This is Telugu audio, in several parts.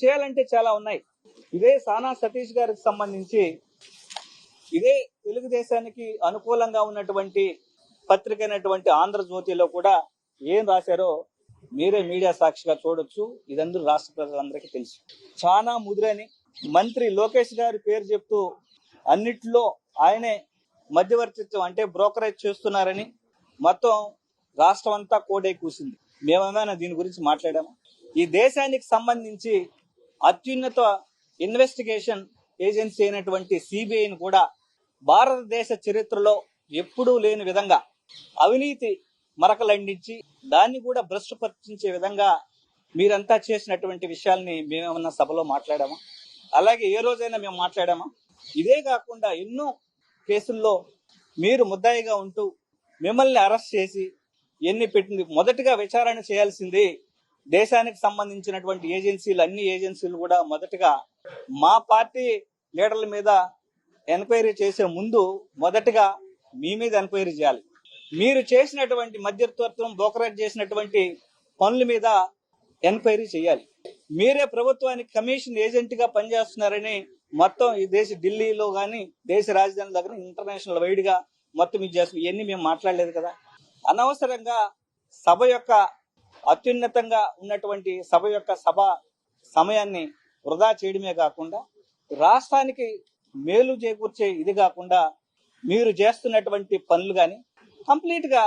చేయాలంటే చాలా ఉన్నాయి. ఇదే సానా సతీష్ గారికి సంబంధించి ఇదే తెలుగుదేశానికి అనుకూలంగా ఉన్నటువంటి పత్రిక అయినటువంటి ఆంధ్రజ్యోతిలో కూడా ఏం రాశారో మీరే మీడియా సాక్షిగా చూడొచ్చు. ఇదందరూ రాష్ట్ర ప్రజలందరికీ తెలుసు. చాలా ముదిరని మంత్రి లోకేష్ గారి పేరు చెప్తూ అన్నిట్లో ఆయనే మధ్యవర్తిత్వం అంటే బ్రోకరేజ్ చేస్తున్నారని మొత్తం రాష్ట్రం అంతా కోడే కూసింది. మేమేమైనా దీని గురించి మాట్లాడాము? ఈ దేశానికి సంబంధించి అత్యున్నత ఇన్వెస్టిగేషన్ ఏజెన్సీ అయినటువంటి సిబిఐని కూడా భారతదేశ చరిత్రలో ఎప్పుడూ లేని విధంగా అవినీతి మరకలండించి దాన్ని కూడా భ్రష్టుపరిచించే విధంగా మీరంతా చేసినటువంటి విషయాల్ని మేమేమన్నా సభలో మాట్లాడామా? అలాగే ఏ రోజైనా మేము మాట్లాడామా? ఇదే కాకుండా ఎన్నో కేసుల్లో మీరు ముద్దాయిగా ఉంటూ మిమ్మల్ని అరెస్ట్ చేసి ఎన్ని పెట్టింది? మొదటగా విచారణ చేయాల్సింది దేశానికి సంబంధించినటువంటి ఏజెన్సీలు అన్ని ఏజెన్సీలు కూడా మొదటగా మా పార్టీ లీడర్ల మీద ఎంక్వైరీ చేసే ముందు మొదటగా మీ మీద ఎంక్వైరీ చేయాలి. మీరు చేసినటువంటి మధ్యవర్తిత్వం బ్రోకరేజ్ చేసినటువంటి పనుల మీద ఎంక్వైరీ చేయాలి. మీరే ప్రభుత్వానికి కమిషన్ ఏజెంట్గా పనిచేస్తున్నారని మొత్తం ఈ దేశ ఢిల్లీలో గాని దేశ రాజధాని దగ్గర ఇంటర్నేషనల్ వైడ్గా మొత్తం ఇది చేస్తున్నారు ఇవన్నీ మేము మాట్లాడలేదు కదా. అనవసరంగా సభ యొక్క అత్యున్నతంగా ఉన్నటువంటి సభ యొక్క సభ సమయాన్ని వృధా చేయడమే కాకుండా రాష్ట్రానికి మేలు చేకూర్చే ఇది కాకుండా మీరు చేస్తున్నటువంటి పనులు కానీ కంప్లీట్గా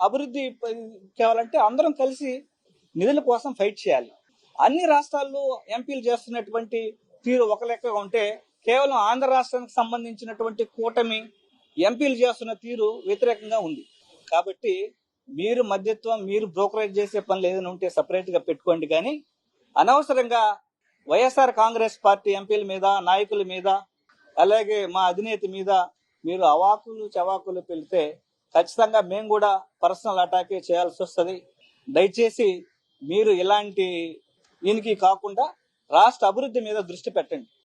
అభివృద్ధి చేయాలంటే కావాలంటే అందరం కలిసి నిధుల కోసం ఫైట్ చేయాలి. అన్ని రాష్ట్రాల్లో ఎంపీలు చేస్తున్నటువంటి తీరు ఒక లెక్కగా ఉంటే కేవలం ఆంధ్ర రాష్ట్రానికి సంబంధించినటువంటి కూటమి ఎంపీలు చేస్తున్న తీరు వ్యతిరేకంగా ఉంది. కాబట్టి మీరు మధ్యత్వం మీరు బ్రోకరేజ్ చేసే పనులు ఏదైనా ఉంటే సపరేట్గా పెట్టుకోండి కానీ అనవసరంగా వైఎస్ఆర్ కాంగ్రెస్ పార్టీ ఎంపీల మీద నాయకుల మీద అలాగే మా అధినేత మీద మీరు అవాకులు చవాకులు పెళ్తే ఖచ్చితంగా మేము కూడా పర్సనల్ అటాకే చేయాల్సి వస్తుంది. దయచేసి మీరు ఇలాంటి దీనికి కాకుండా రాష్ట్ర అభివృద్ధి మీద దృష్టి పెట్టండి.